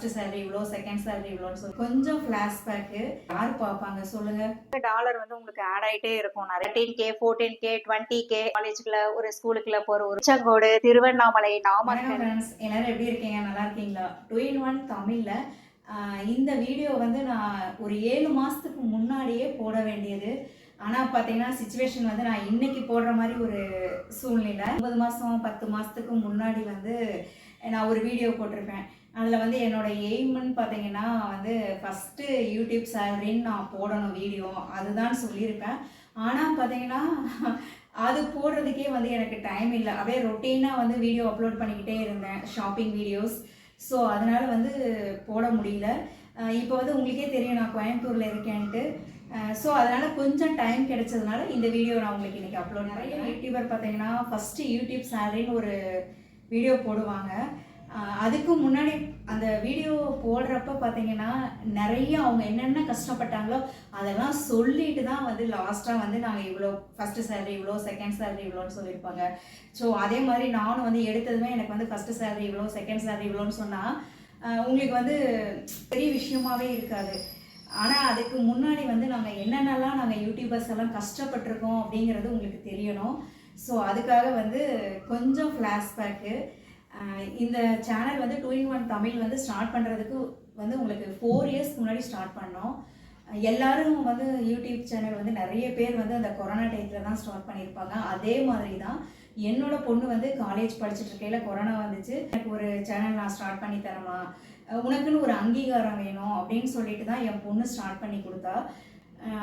First salary இவ்வளோ second salary இவ்வளோன்னு சொல்லி கொஞ்சம் ஃப்ளாஷ்பேக்கு யார் பார்ப்பாங்க? சொல்லுங்க. டாலர் வந்து உங்களுக்கு ஆட் ஆயிட்டே இருக்கும். நிறைய ten K fourteen K twenty K காலேஜுக்குள்ள ஒரு ஸ்கூலுக்குள்ள போற ஒரு உச்சங்கோடு திருவண்ணாமலை நாமக்கல். எல்லாரும் எப்படி இருக்கீங்க? நல்லா இருக்கீங்களா? டூ இன் ஒன் தமிழில் இந்த வீடியோ வந்து நான் ஒரு ஏழு மாதத்துக்கு முன்னாடியே போட வேண்டியது. ஆனால் பார்த்தீங்கன்னா சுச்சுவேஷன் வந்து நான் இன்னைக்கு போடுற மாதிரி ஒரு சூழ்நிலை. ஒன்பது மாதம் பத்து மாதத்துக்கு முன்னாடி வந்து நான் ஒரு வீடியோ போட்டிருப்பேன். அதில் வந்து என்னோட எய்ம்னு பார்த்தீங்கன்னா வந்து ஃபஸ்ட்டு யூடியூப் சேலரின்னு நான் போடணும் வீடியோ அதுதான் சொல்லியிருப்பேன். ஆனால் பார்த்தீங்கன்னா அது போடுறதுக்கே வந்து எனக்கு டைம் இல்லை. அப்படியே ரொட்டீனாக வந்து வீடியோ அப்லோட் பண்ணிக்கிட்டே இருந்தேன் ஷாப்பிங் வீடியோஸ் ஸோ அதனால் வந்து போட முடியல. இப்போ வந்து உங்களுக்கே தெரியும் நான் கோயம்புத்தூரில் இருக்கேன்ட்டு. ஸோ அதனால் கொஞ்சம் டைம் கிடைச்சதுனால இந்த வீடியோ நான் உங்களுக்கு இன்றைக்கி அப்லோட் நிறைய யூடியூபர் பார்த்தீங்கன்னா ஃபஸ்ட்டு யூடியூப் சேலரின்னு ஒரு வீடியோ போடுவாங்க. அதுக்கு முன்னாடி அந்த வீடியோ போடுறப்ப பார்த்தீங்கன்னா நிறைய அவங்க என்னென்ன கஷ்டப்பட்டாங்களோ அதெல்லாம் சொல்லிட்டு தான் வந்து லாஸ்ட்டாக வந்து நாங்கள் இவ்வளோ ஃபஸ்ட்டு சேலரி இவ்வளோ செகண்ட் சேலரி இவ்வளோன்னு சொல்லியிருப்பாங்க. ஸோ அதே மாதிரி நானும் வந்து எடுத்ததுமே எனக்கு வந்து ஃபஸ்ட்டு சேலரி இவ்வளோ செகண்ட் சேலரி இவ்வளோன்னு சொன்னால் உங்களுக்கு வந்து பெரிய விஷயமாவே இருக்காது. ஆனால் அதுக்கு முன்னாடி வந்து நாங்கள் என்னென்னலாம் நாங்கள் யூடியூபர்ஸ் எல்லாம் கஷ்டப்பட்டிருக்கோம் அப்படிங்கிறது உங்களுக்கு தெரியணும். ஸோ அதுக்காக வந்து கொஞ்சம் ஃப்ளாஷ்பேக்கு இந்த சேனல் வந்து டூ இன் ஒன் தமிழ் வந்து ஸ்டார்ட் பண்ணுறதுக்கு வந்து உங்களுக்கு ஃபோர் இயர்ஸ்க்கு முன்னாடி ஸ்டார்ட் பண்ணோம். எல்லாரும் வந்து யூடியூப் சேனல் வந்து நிறைய பேர் வந்து அந்த கொரோனா டைத்தில் தான் ஸ்டார்ட் பண்ணியிருப்பாங்க. அதே மாதிரி தான் என்னோட பொண்ணு வந்து காலேஜ் படிச்சுட்டு இருக்கையில கொரோனா வந்துச்சு. எனக்கு ஒரு சேனல் நான் ஸ்டார்ட் பண்ணி தரமா? உனக்குன்னு ஒரு அங்கீகாரம் வேணும் அப்படின்னு சொல்லிட்டு தான் என் பொண்ணு ஸ்டார்ட் பண்ணி கொடுத்தா.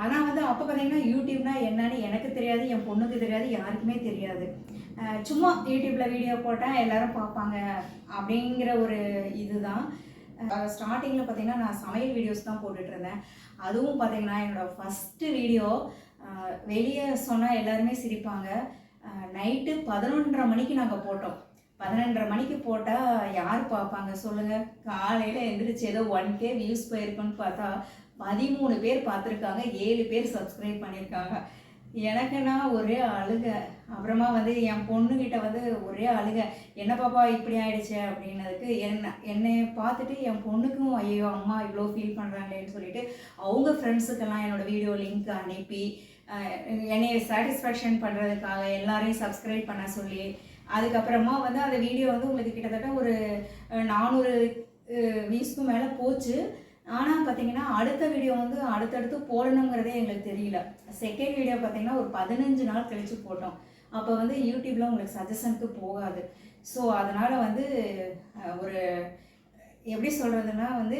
ஆனால் வந்து அப்போ பார்த்தீங்கன்னா யூடியூப்னா என்னன்னு எனக்கு தெரியாது என் பொண்ணுக்கு தெரியாது யாருக்குமே தெரியாது. சும்மா யூடியூப்பில் வீடியோ போட்டால் எல்லாரும் பார்ப்பாங்க அப்படிங்கிற ஒரு இதுதான். ஸ்டார்டிங்கில் பார்த்தீங்கன்னா நான் சமையல் வீடியோஸ் தான் போட்டுட்ருந்தேன் அதுவும் பார்த்தீங்கன்னா என்னோடய ஃபஸ்ட்டு வீடியோ வெளியே சொன்னால் எல்லாருமே சிரிப்பாங்க. நைட்டு பதினொன்றரை மணிக்கு நாங்கள் போட்டோம். பதினொன்றரை மணிக்கு போட்டால் யார் பார்ப்பாங்க சொல்லுங்கள் காலையில் எந்திரிச்சு ஏதோ ஒன் கே வியூஸ் போயிருக்குன்னு பார்த்தா பதிமூணு பேர் பார்த்துருக்காங்க ஏழு பேர் சப்ஸ்கிரைப் பண்ணியிருக்காங்க. எனக்குன்னா ஒரே அழுக. அப்புறமா வந்து என் பொண்ணுக்கிட்ட வந்து ஒரே அழுக. என்ன பாப்பா இப்படி ஆயிடுச்சு? அப்படின்னதுக்கு என்ன என்னை பார்த்துட்டு என் பொண்ணுக்கும் ஐயோ அம்மா இவ்வளோ ஃபீல் பண்ணுறாங்களேன்னு சொல்லிட்டு அவங்க ஃப்ரெண்ட்ஸுக்கெல்லாம் என்னோட வீடியோ லிங்க் அனுப்பி என்னை சாட்டிஸ்ஃபேக்ஷன் பண்ணுறதுக்காக எல்லாரையும் சப்ஸ்கிரைப் பண்ண சொல்லி அதுக்கப்புறமா வந்து அந்த வீடியோ வந்து உங்களுக்கு கிட்டத்தட்ட ஒரு நானூறு வியூஸ்க்கு மேலே போச்சு. ஆனால் பார்த்தீங்கன்னா அடுத்த வீடியோ வந்து அடுத்தடுத்து போடணுங்கிறதே எங்களுக்கு தெரியல. செகண்ட் வீடியோ பார்த்தீங்கன்னா ஒரு பதினஞ்சு நாள் கழித்து போட்டோம். அப்போ வந்து யூடியூப்பில் உங்களுக்கு சஜஷனுக்கு போகாது. ஸோ அதனால் வந்து ஒரு எப்படி சொல்கிறதுனா வந்து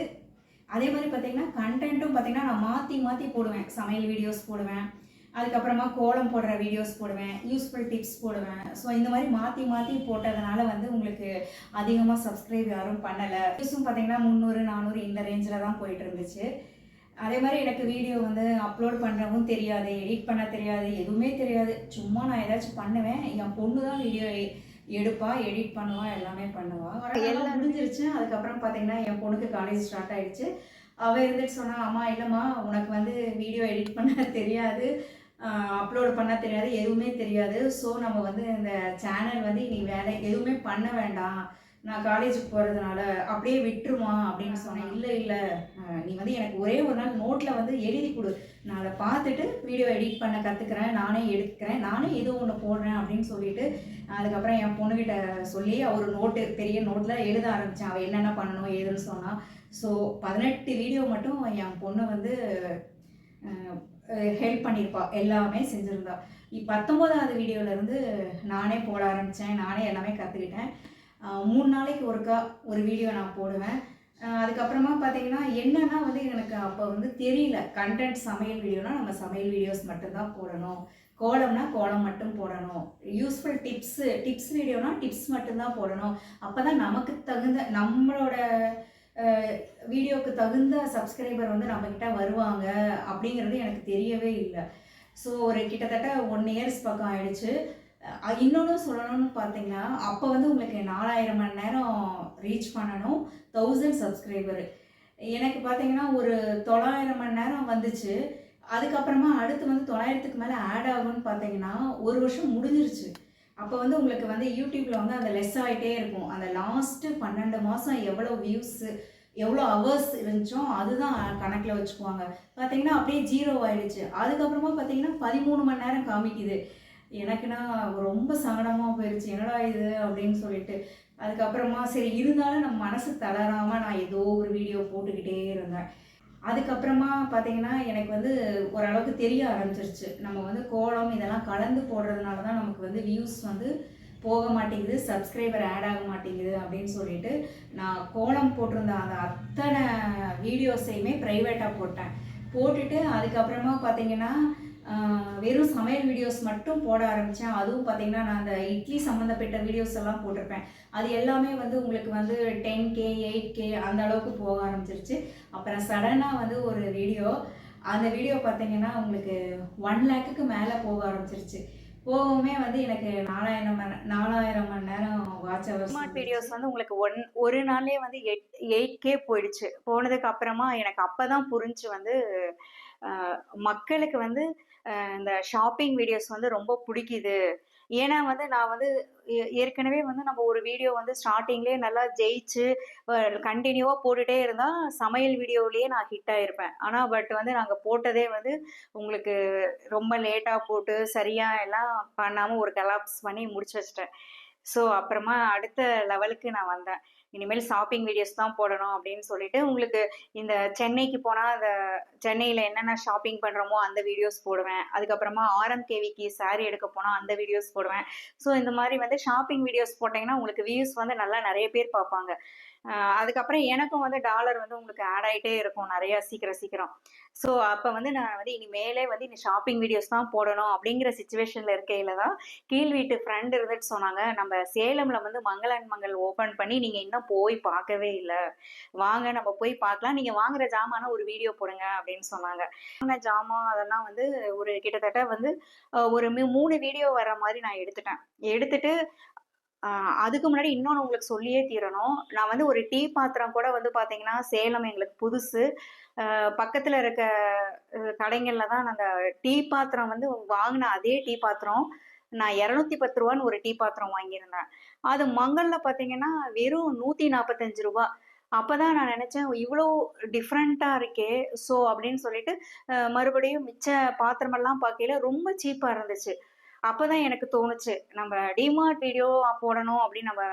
அதே மாதிரி பார்த்தீங்கன்னா கண்டென்ட்டும் பார்த்தீங்கன்னா நான் மாற்றி மாற்றி போடுவேன். சமையல் வீடியோஸ் போடுவேன். அதுக்கப்புறமா கோலம் போடுற வீடியோஸ் போடுவேன் யூஸ்ஃபுல் டிப்ஸ் போடுவேன். ஸோ இந்த மாதிரி மாற்றி மாற்றி போட்டதுனால வந்து உங்களுக்கு அதிகமாக சப்ஸ்கிரைப் யாரும் பண்ணலை. வியூஸும் பார்த்தீங்கன்னா முந்நூறு நானூறு இந்த ரேஞ்சில் தான் போயிட்டு இருந்துச்சு. அதே மாதிரி எனக்கு வீடியோ வந்து அப்லோட் பண்ணுறவும் தெரியாது எடிட் பண்ண தெரியாது எதுவுமே தெரியாது. சும்மா நான் ஏதாச்சும் பண்ணுவேன். என் பொண்ணு தான் வீடியோ எடுப்பா எடிட் பண்ணுவா எல்லாமே பண்ணுவா. எல்லாம் முடிஞ்சிருச்சு. அதுக்கப்புறம் பார்த்தீங்கன்னா என் பொண்ணுக்கு காலேஜ் ஸ்டார்ட் ஆயிடுச்சு. அவள் இருந்துட்டு சொன்னா அம்மா இல்லைம்மா உனக்கு வந்து வீடியோ எடிட் பண்ண தெரியாது. அப்லோட் பண்ண தெரியாது எதுவுமே தெரியாது. ஸோ நம்ம வந்து இந்த சேனல் வந்து நீ வேலை எதுவுமே பண்ண வேண்டாம். நான் காலேஜுக்கு போகிறதுனால அப்படியே விட்டுருமா அப்படின்னு சொன்னேன் இல்லை இல்லை. நீ வந்து எனக்கு ஒரே ஒரு நாள் நோட்டில் வந்து எழுதி கொடு. நான் அதை பார்த்துட்டு வீடியோ எடிட் பண்ண கற்றுக்கிறேன் நானே எடுக்கிறேன் நானே ஏதோ ஒன்று போடுறேன் அப்படின்னு சொல்லிட்டு அதுக்கப்புறம் என் பொண்ணுகிட்ட சொல்லி அவர் நோட்டு பெரிய நோட்டில் எழுத ஆரம்பித்தேன் அவள் என்னென்ன பண்ணணும் ஏதுன்னு சொன்னால் ஸோ பதினெட்டு வீடியோ மட்டும் என் பொண்ணு வந்து ஹெல்ப் பண்ணியிருப்பா. எல்லாமே செஞ்சுருந்தா. பத்தொம்போதாவது வீடியோலேருந்து நானே போட ஆரம்பித்தேன் நானே எல்லாமே கற்றுக்கிட்டேன் மூணு நாளைக்கு ஒருக்கா ஒரு வீடியோ நான் போடுவேன். அதுக்கப்புறமா பார்த்தீங்கன்னா என்னன்னா வந்து எனக்கு அப்போ வந்து தெரியல. கண்டென்ட் சமையல் வீடியோனா நம்ம சமையல் வீடியோஸ் மட்டும்தான் போடணும். கோலம்னா கோலம் மட்டும் போடணும். யூஸ்ஃபுல் டிப்ஸு டிப்ஸ் வீடியோனா டிப்ஸ் மட்டும்தான் போடணும். அப்போ தான் நமக்கு தகுந்த நம்மளோட வீடியோக்கு தகுந்த சப்ஸ்கிரைபர் வந்து நம்மக்கிட்ட வருவாங்க அப்படிங்கிறது எனக்கு தெரியவே இல்லை. ஸோ ஒரு கிட்டத்தட்ட ஒன் இயர்ஸ் பக்கம் ஆயிடுச்சு. இன்னொன்று சொல்லணும்னு பார்த்தீங்கன்னா அப்போ வந்து உங்களுக்கு நாலாயிரம் மணி நேரம் ரீச் பண்ணணும். தௌசண்ட் சப்ஸ்கிரைபரு எனக்கு பார்த்தீங்கன்னா ஒரு தொள்ளாயிரம் மணி நேரம் வந்துச்சு. அதுக்கப்புறமா அடுத்து வந்து தொள்ளாயிரத்துக்கு மேலே ஆட் ஆகும்னு பார்த்தீங்கன்னா ஒரு வருஷம் முடிஞ்சிருச்சு. அப்போ வந்து உங்களுக்கு வந்து யூடியூப்பில் வந்து அந்த லெஸ் ஆகிட்டே இருக்கும். அந்த லாஸ்ட்டு பன்னெண்டு மாதம் எவ்வளோ வியூஸு எவ்வளோ ஹவர்ஸ் இருந்துச்சோ அதுதான் கணக்கில் வச்சுக்குவாங்க. பார்த்தீங்கன்னா அப்படியே ஜீரோ ஆயிடுச்சு. அதுக்கப்புறமா பார்த்தீங்கன்னா பதிமூணு மணி நேரம் காமிக்குது. எனக்குன்னா ரொம்ப சங்கடமாக போயிடுச்சு என்னடா இது அப்படின்னு சொல்லிட்டு. அதுக்கப்புறமா சரி இருந்தாலும் நம்ம மனசு தளராமல் நான் ஏதோ ஒரு வீடியோ போட்டுக்கிட்டே இருந்தேன். அதுக்கப்புறமா பார்த்தீங்கன்னா எனக்கு வந்து ஓரளவுக்கு தெரிய ஆரம்பிச்சிருச்சு. நம்ம வந்து கோலம் இதெல்லாம் கலந்து போடுறதுனால தான் நமக்கு வந்து வியூஸ் வந்து போக மாட்டேங்குது சப்ஸ்கிரைபர் ஆட் ஆக மாட்டேங்குது அப்படின்னு சொல்லிட்டு நான் கோலம் போட்டிருந்த அந்த அத்தனை வீடியோஸையுமே ப்ரைவேட்டாக போட்டேன். போட்டுட்டு அதுக்கப்புறமா பார்த்தீங்கன்னா வெறும் சமையல் வீடியோஸ் மட்டும் போட ஆரம்பித்தேன் அதுவும் பார்த்தீங்கன்னா நான் அந்த இட்லி சம்மந்தப்பட்ட வீடியோஸ் எல்லாம் போட்டிருப்பேன். அது எல்லாமே வந்து உங்களுக்கு வந்து டென் கே எயிட் கே அந்த அளவுக்கு போக ஆரம்பிச்சிருச்சு. அப்புறம் சடனாக வந்து ஒரு வீடியோ அந்த வீடியோ பார்த்தீங்கன்னா உங்களுக்கு ஒன் லேக்குக்கு மேலே போக ஆரம்பிச்சிருச்சு. போகவுமே வந்து எனக்கு நாலாயிரம் மணி நாலாயிரம் மணி நேரம் வாட்ச் ஹவர்ஸ் ஸ்மார்ட் வீடியோஸ் வந்து உங்களுக்கு ஒன் ஒரு நாள்லயே வந்து எயிட் எயிட் கே போயிடுச்சு. போனதுக்கு அப்புறமா எனக்கு அப்பதான் புரிஞ்சு வந்து மக்களுக்கு வந்து இந்த ஷாப்பிங் வீடியோஸ் வந்து ரொம்ப பிடிக்குது. ஏன்னா வந்து நான் வந்து ஏ- ஏற்கனவே வந்து நம்ம ஒரு வீடியோ வந்து ஸ்டார்டிங்லேயே நல்லா ஜெயிச்சு கண்டினியூவாக போட்டுட்டே இருந்தால் சமையல் வீடியோவிலேயே நான் ஹிட் ஆகிருப்பேன் ஆனால் பட் வந்து நாங்கள் போட்டதே வந்து உங்களுக்கு ரொம்ப லேட்டாக போட்டு சரியாக எல்லாம் பண்ணாமல் ஒரு கலாப்ஸ் பண்ணி முடிச்சு வச்சிட்டேன். ஸோ அப்புறமா அடுத்த லெவலுக்கு நான் வந்தேன். இனிமேல் ஷாப்பிங் வீடியோஸ் தான் போடணும் அப்படின்னு சொல்லிட்டு உங்களுக்கு இந்த சென்னைக்கு போனால் அந்த சென்னையில் என்னென்ன ஷாப்பிங் பண்ணுறோமோ அந்த வீடியோஸ் போடுவேன். அதுக்கப்புறமா ஆர்எம்கேவிக்கு saree எடுக்க போனால் அந்த வீடியோஸ் போடுவேன். ஸோ இந்த மாதிரி வந்து ஷாப்பிங் வீடியோஸ் போட்டிங்கன்னா உங்களுக்கு வியூஸ் வந்து நல்லா நிறைய பேர் பார்ப்பாங்க. அதுக்கப்புறம் எனக்கும் வந்து டாலர் வந்து உங்களுக்கு ஆட் ஆகிட்டே இருக்கும் நிறைய சீக்கிரம் சீக்கிரம். ஸோ அப்போ வந்து நான் வந்து இனிமேலே வந்து இந்த ஷாப்பிங் வீடியோஸ் தான் போடணும் அப்படிங்கிற சுச்சுவேஷனில் இருக்கையில தான் கீழ் வீட்டு ஃப்ரெண்ட் இருந்துட்டு சொன்னாங்க. நம்ம சேலம்ல வந்து மங்களன் மங்கள் ஓப்பன் பண்ணி நீங்க இன்னும் போய் பார்க்கவே இல்லை. வாங்க நம்ம போய் பார்க்கலாம். நீங்க வாங்குற ஜாமான ஒரு வீடியோ போடுங்க அப்படின்னு சொன்னாங்க. வாங்கின ஜாமான் அதெல்லாம் வந்து ஒரு கிட்டத்தட்ட வந்து ஒரு மூணு வீடியோ வர மாதிரி நான் எடுத்துட்டேன். எடுத்துட்டு அதுக்கு முன்னாடி இன்னொன்று உங்களுக்கு சொல்லியே தீரணும். நான் வந்து ஒரு டீ பாத்திரம் கூட வந்து பார்த்தீங்கன்னா சேலம் எங்களுக்கு புதுசு. பக்கத்தில் இருக்க கடைங்களில் தான் அந்த டீ பாத்திரம் வந்து வாங்கின அதே டீ பாத்திரம். நான் இரநூத்தி பத்து ரூபான்னு ஒரு டீ பாத்திரம் வாங்கியிருந்தேன். அது மங்களில் பார்த்தீங்கன்னா வெறும் நூற்றி நாற்பத்தஞ்சு ரூபா. அப்பதான் நான் நினச்சேன் இவ்வளோ டிஃப்ரெண்ட்டாக இருக்கே. ஸோ அப்படின்னு சொல்லிட்டு மறுபடியும் மிச்ச பாத்திரமெல்லாம் பார்க்கையில ரொம்ப சீப்பாக இருந்துச்சு. அப்பதான் எனக்கு தோணுச்சு நம்ம டிமார்ட் வீடியோ போடணும் அப்படின்னு நம்ம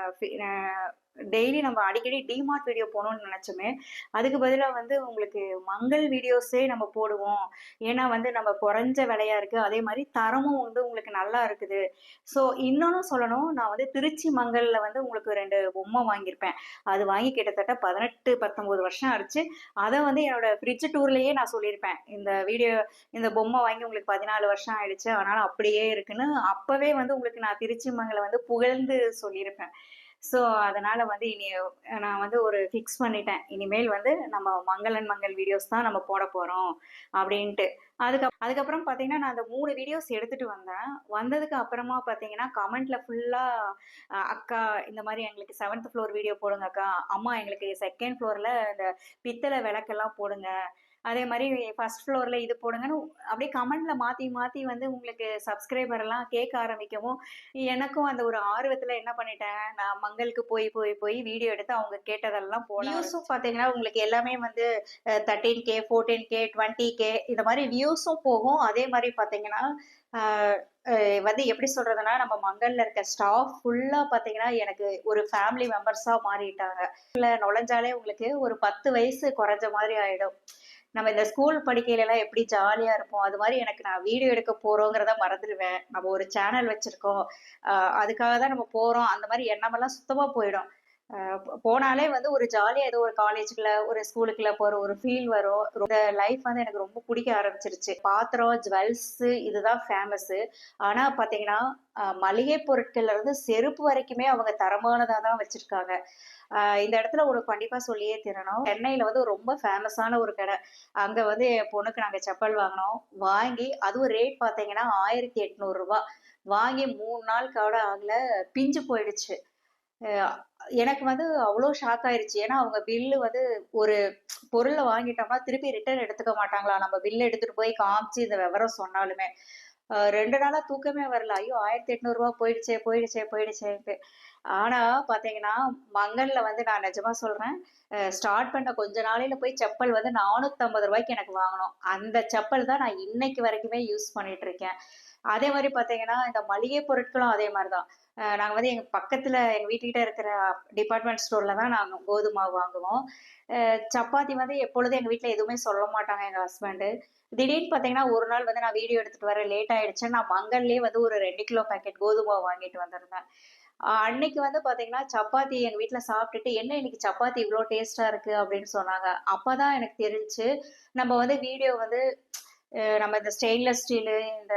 டெய்லி நம்ம அடிக்கடி டிமார்ட் வீடியோ போகணும்னு நினச்சோமே அதுக்கு பதிலாக வந்து உங்களுக்கு மங்கள் வீடியோஸே நம்ம போடுவோம். ஏன்னா வந்து நம்ம குறைஞ்ச விலையா இருக்கு. அதே மாதிரி தரமும் வந்து உங்களுக்கு நல்லா இருக்குது. ஸோ இன்னொன்று சொல்லணும். நான் வந்து திருச்சி மங்கல்ல வந்து உங்களுக்கு ரெண்டு பொம்மை வாங்கியிருப்பேன். அது வாங்கி கிட்டத்தட்ட பதினெட்டு பத்தொம்போது வருஷம் ஆச்சு. அதை வந்து என்னோட ஃப்ரிட்ஜ் டூர்லயே நான் சொல்லியிருப்பேன். இந்த வீடியோ இந்த பொம்மை வாங்கி உங்களுக்கு பதினாலு வருஷம் ஆயிடுச்சு. அதனால அப்படியே இருக்குன்னு. அப்பவே வந்து உங்களுக்கு நான் திருச்சி மங்கலை வந்து புகழ்ந்து சொல்லியிருப்பேன். ஸோ அதனால் வந்து இனி நான் வந்து ஒரு ஃபிக்ஸ் பண்ணிட்டேன். இனிமேல் வந்து நம்ம மங்களன் மங்கள் வீடியோஸ் தான் நம்ம போட போகிறோம் அப்படின்ட்டு. அதுக்கு அதுக்கப்புறம் பார்த்தீங்கன்னா நான் அந்த மூணு வீடியோஸ் எடுத்துகிட்டு வந்தேன். வந்ததுக்கு அப்புறமா பார்த்தீங்கன்னா கமெண்ட்டில் ஃபுல்லாக அக்கா இந்த மாதிரி எங்களுக்கு செவன்த் ஃப்ளோர் வீடியோ போடுங்க அக்கா. அம்மா எங்களுக்கு செகண்ட் ஃப்ளோரில் இந்த பித்தளை விளக்கெல்லாம் போடுங்க. அதே மாதிரி ஃபர்ஸ்ட் ஃப்ளோர்ல இது போடுங்கன்னு அப்படியே கமெண்ட்ல மாத்தி மாத்தி வந்து உங்களுக்கு சப்ஸ்கிரைபர் எல்லாம் கேட்க ஆரம்பிக்கவும் எனக்கும் அந்த ஒரு ஆர்வத்துல என்ன பண்ணிட்டேன் நான் மங்களுக்கு போய் போய் போய் வீடியோ எடுத்து அவங்க கேட்டதெல்லாம் போட வியூஸும் பாத்தீங்கன்னா உங்களுக்கு எல்லாமே வந்து thirteen K fourteen K twenty K இந்த மாதிரி வியூஸும் போகும். அதே மாதிரி அஹ் வந்து எப்படி சொல்றதுன்னா நம்ம மங்கல்ல இருக்க ஸ்டாஃப் ஃபுல்லா பாத்தீங்கன்னா எனக்கு ஒரு ஃபேமிலி மெம்பர்ஸா மாறிட்டாங்க. நுழைஞ்சாலே உங்களுக்கு ஒரு பத்து வயசு குறைஞ்ச மாதிரி ஆயிடும். நம்ம இந்த ஸ்கூல் படிக்கையில எல்லாம் எப்படி ஜாலியா இருப்போம்? அது மாதிரி எனக்கு நான் வீடியோ எடுக்க போறோங்கிறத மறந்துடுவேன். நம்ம ஒரு சேனல் வச்சிருக்கோம். ஆஹ் அதுக்காக தான் நம்ம போறோம். அந்த மாதிரி எண்ணமெல்லாம் சுத்தமா போயிடும். போனாலே வந்து ஒரு ஜாலியாக ஏதோ ஒரு காலேஜுக்குள்ள ஒரு ஸ்கூலுக்குள்ள போகிற ஒரு ஃபீல் வரும். இந்த லைஃப் வந்து எனக்கு ரொம்ப பிடிக்க ஆரம்பிச்சிருச்சு. பாத்திரம் ஜுவல்ஸு இதுதான் ஃபேமஸ்ஸு ஆனால் பார்த்தீங்கன்னா மளிகை பொருட்கள்ல இருந்து செருப்பு வரைக்குமே அவங்க தரமானதாக தான் வச்சுருக்காங்க. இந்த இடத்துல ஒரு கண்டிப்பாக சொல்லியே தரணும். சென்னையில் வந்து ரொம்ப ஃபேமஸான ஒரு கடை. அங்கே வந்து என் பொண்ணுக்கு நாங்கள் செப்பல் வாங்கினோம். வாங்கி அதுவும் ரேட் பார்த்தீங்கன்னா ஆயிரத்தி எட்நூறுரூவா வாங்கி மூணு நாள் கூட ஆகல. பிஞ்சு போயிடுச்சு. எனக்கு வந்து அவ்வளோ ஷாக் ஆயிருச்சு. ஏன்னா அவங்க பில்லு வந்து ஒரு பொருளை வாங்கிட்டோம்னா திருப்பி ரிட்டர்ன் எடுத்துக்க மாட்டாங்களா? நம்ம பில் எடுத்துட்டு போய் காமிச்சு இந்த விவரம் சொன்னாலுமே. ரெண்டு நாளா தூக்கமே வரல. ஐயோ ஆயிரத்தி எட்நூறுபா போயிடுச்சே போயிடுச்சே போயிடுச்சேன்ட்டு. ஆனா பார்த்தீங்கன்னா மங்கல்ல வந்து நான் நிஜமா சொல்கிறேன் ஸ்டார்ட் பண்ண கொஞ்ச நாளையில போய் செப்பல் வந்து நானூற்றம்பது ரூபாய்க்கு எனக்கு வாங்கினோம் அந்த செப்பல் தான் நான் இன்னைக்கு வரைக்குமே யூஸ் பண்ணிட்டு இருக்கேன். அதே மாதிரி பார்த்தீங்கன்னா இந்த மளிகை பொருட்களும் அதே மாதிரி தான் நாங்கள் வந்து எங்கள் பக்கத்தில் எங்கள் வீட்டுக்கிட்ட இருக்கிற டிபார்ட்மெண்ட் ஸ்டோரில் தான் நாங்கள் கோதுமை மாவு வாங்குவோம். சப்பாத்தி வந்து எப்பொழுதும் எங்கள் வீட்டில் எதுவுமே சொல்ல மாட்டாங்க எங்கள் ஹஸ்பண்டு திடீர்னு பார்த்தீங்கன்னா ஒரு நாள் வந்து நான் வீடியோ எடுத்துகிட்டு வர லேட் ஆகிடுச்சு நான் மங்கல்லே வந்து ஒரு ரெண்டு கிலோ பேக்கெட் கோதுமை வாங்கிட்டு வந்திருந்தேன். அன்னைக்கு வந்து பார்த்தீங்கன்னா சப்பாத்தி எங்கள் வீட்டில் சாப்பிட்டுட்டு என்ன இன்னைக்கு சப்பாத்தி இவ்வளோ டேஸ்ட்டாக இருக்குது அப்படின்னு சொன்னாங்க. அப்போ தான் எனக்கு தெரிஞ்சு நம்ம வந்து வீடியோ வந்து நம்ம இந்த ஸ்டெயின்லெஸ் ஸ்டீலு இந்த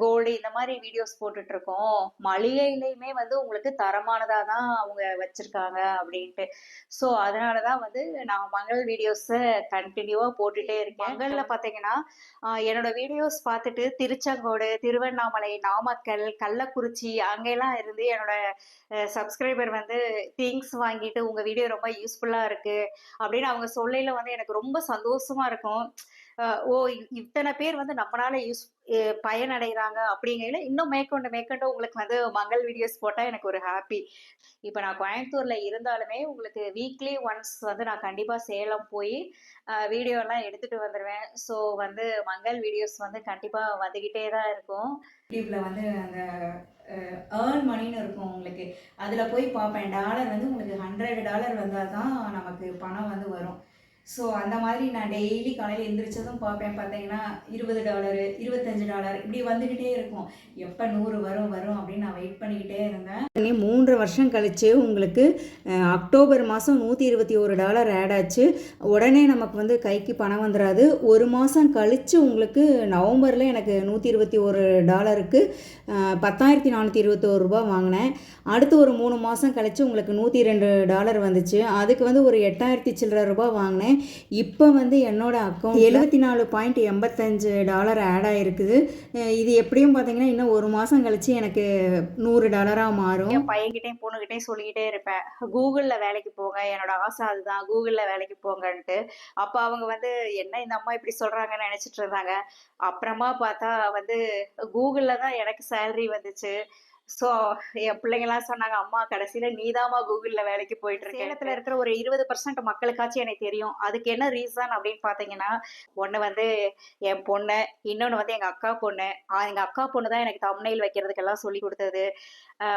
கோல்டு இந்த மாதிரி வீடியோஸ் போட்டுட்டு இருக்கோம் மளிகையிலையுமே வந்து உங்களுக்கு தரமானதாக தான் அவங்க வச்சிருக்காங்க அப்படின்ட்டு. ஸோ அதனால தான் வந்து நான் மங்கள் வீடியோஸை கண்டினியூவாக போட்டுட்டே இருக்கேன். மங்களில் பார்த்தீங்கன்னா என்னோட வீடியோஸ் பார்த்துட்டு திருச்செங்கோடு திருவண்ணாமலை நாமக்கல் கள்ளக்குறிச்சி அங்கெல்லாம் இருந்து என்னோட சப்ஸ்கிரைபர் வந்து திங்ஸ் வாங்கிட்டு உங்கள் வீடியோ ரொம்ப யூஸ்ஃபுல்லாக இருக்குது அப்படின்னு அவங்க சொல்லையில் வந்து எனக்கு ரொம்ப சந்தோஷமா இருக்கும். ஓ இத்தனை பேர் வந்து நம்மளால யூஸ் பயனடைகிறாங்க அப்படிங்கையில இன்னும் மேற்கொண்டு மேற்கொண்டு உங்களுக்கு வந்து மங்கள் வீடியோஸ் போட்டால் எனக்கு ஒரு ஹாப்பி. இப்போ நான் கோயம்புத்தூரில் இருந்தாலுமே உங்களுக்கு வீக்லி ஒன்ஸ் வந்து நான் கண்டிப்பாக சேலம் போய் வீடியோலாம் எடுத்துகிட்டு வந்துடுவேன் ஸோ வந்து மங்கள் வீடியோஸ் வந்து கண்டிப்பாக வந்துக்கிட்டே தான் இருக்கும். யூடியூப்பில் வந்து அந்த ஏர்ன் மணின்னு இருக்கும் உங்களுக்கு. அதில் போய் பார்ப்பேன். டாலர் வந்து உங்களுக்கு ஹண்ட்ரட் டாலர் வந்தால் தான் நமக்கு பணம் வந்து வரும். ஸோ அந்த மாதிரி நான் டெய்லி காலையில் எந்திரிச்சதும் பார்ப்பேன். பார்த்தீங்கன்னா இருபது டாலரு இருபத்தஞ்சு டாலர் இப்படி வந்துக்கிட்டே இருக்கும். எப்போ நூறு வரும் வரும் அப்படின்னு நான் வெயிட் பண்ணிக்கிட்டே இருந்தேன். மூன்று வருஷம் கழித்து உங்களுக்கு அக்டோபர் மாதம் நூற்றி இருபத்தி ஒரு டாலர் ஆட் ஆச்சு. உடனே நமக்கு வந்து கைக்கு பணம் வந்துடாது ஒரு மாதம் கழித்து உங்களுக்கு நவம்பரில் எனக்கு நூற்றி இருபத்தி ஒரு டாலருக்கு பத்தாயிரத்தி நானூற்றி இருபத்தோரு ரூபா வாங்கினேன். அடுத்து ஒரு மூணு மாதம் கழித்து உங்களுக்கு நூற்றி ரெண்டு டாலர் வந்துச்சு. அதுக்கு வந்து ஒரு எட்டாயிரத்தி சில்லற ரூபா வாங்கினேன். இப்போ வந்து என்னோட அக்கௌண்ட் எழுபத்தி நாலு பாயிண்ட் எண்பத்தஞ்சு டாலர் ஆட் ஆகிருக்குது இது எப்படியும் பார்த்தீங்கன்னா இன்னும் ஒரு மாதம் கழித்து எனக்கு நூறு டாலராக மாறும். என் பையன்கிட்டையும் பொண்ணுக்கிட்டையும் சொல்லிக்கிட்டே இருப்பேன். கூகுளில் வேலைக்கு போங்க என்னோட ஆசை அதுதான். கூகுளில் வேலைக்கு போங்கன்ட்டு. அப்போ அவங்க வந்து என்ன இந்த அம்மா இப்படி சொல்கிறாங்கன்னு நினச்சிட்டு இருந்தாங்க? அப்புறமா பார்த்தா வந்து கூகுளில் தான் எனக்கு சேலரி வந்துச்சு. ஸோ என் பிள்ளைங்கலாம் சொன்னாங்க அம்மா கடைசியில நீதாம்மா கூகுளில் வேலைக்கு போயிட்டு இருக்க சேலத்துல இருக்கிற ஒரு இருபது பர்சன்ட் மக்களுக்காச்சும் எனக்கு தெரியும். அதுக்கு என்ன ரீசன் அப்படின்னு பார்த்தீங்கன்னா ஒன்று வந்து என் பொண்ணு இன்னொன்று வந்து எங்கள் அக்கா பொண்ணு. எங்கள் அக்கா பொண்ணு தான் எனக்கு தம்னைல் வைக்கிறதுக்கெல்லாம் சொல்லி கொடுத்தது.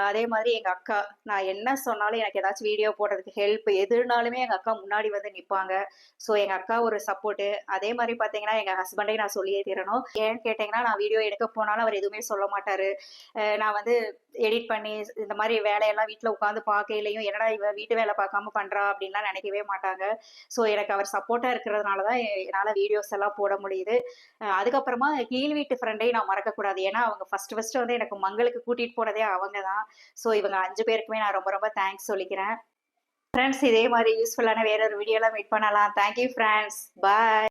அதே மாதிரி எங்கள் அக்கா நான் என்ன சொன்னாலும் எனக்கு ஏதாச்சும் வீடியோ போடுறதுக்கு ஹெல்ப் எதுனாலுமே எங்கள் அக்கா முன்னாடி வந்து நிற்பாங்க ஸோ எங்கள் அக்கா ஒரு சப்போர்ட்டு அதே மாதிரி பார்த்தீங்கன்னா எங்கள் ஹஸ்பண்டே நான் சொல்லியே தீரணும். ஏன்னு கேட்டிங்கன்னா நான் வீடியோ எடுக்க போனாலும் அவர் எதுவுமே சொல்ல மாட்டார். நான் வந்து எடிட் பண்ணி இந்த மாதிரி வேலையெல்லாம் வீட்டில் உட்காந்து பார்க்கையிலையும் என்னடா இவ வீட்டு வேலை பார்க்காம பண்றா அப்படின்லாம் நினைக்கவே மாட்டாங்க. ஸோ எனக்கு அவர் சப்போர்ட்டா இருக்கிறதுனால தான் என்னால் வீடியோஸ் எல்லாம் போட முடியுது. அதுக்கப்புறமா கீழ் வீட்டு ஃப்ரெண்டையும் நான் மறக்கக்கூடாது ஏன்னா அவங்க ஃபர்ஸ்ட் ஃபர்ஸ்ட் வந்து எனக்கு மங்களுக்கு கூட்டிட்டு போனதே அவங்க தான். ஸோ இவங்க அஞ்சு பேருக்குமே நான் ரொம்ப ரொம்ப தேங்க்ஸ் சொல்லிக்கிறேன். ஃப்ரெண்ட்ஸ் இதே மாதிரி யூஸ்ஃபுல்லான வேற ஒரு வீடியோலாம் மீட் பண்ணலாம். Thank you friends bye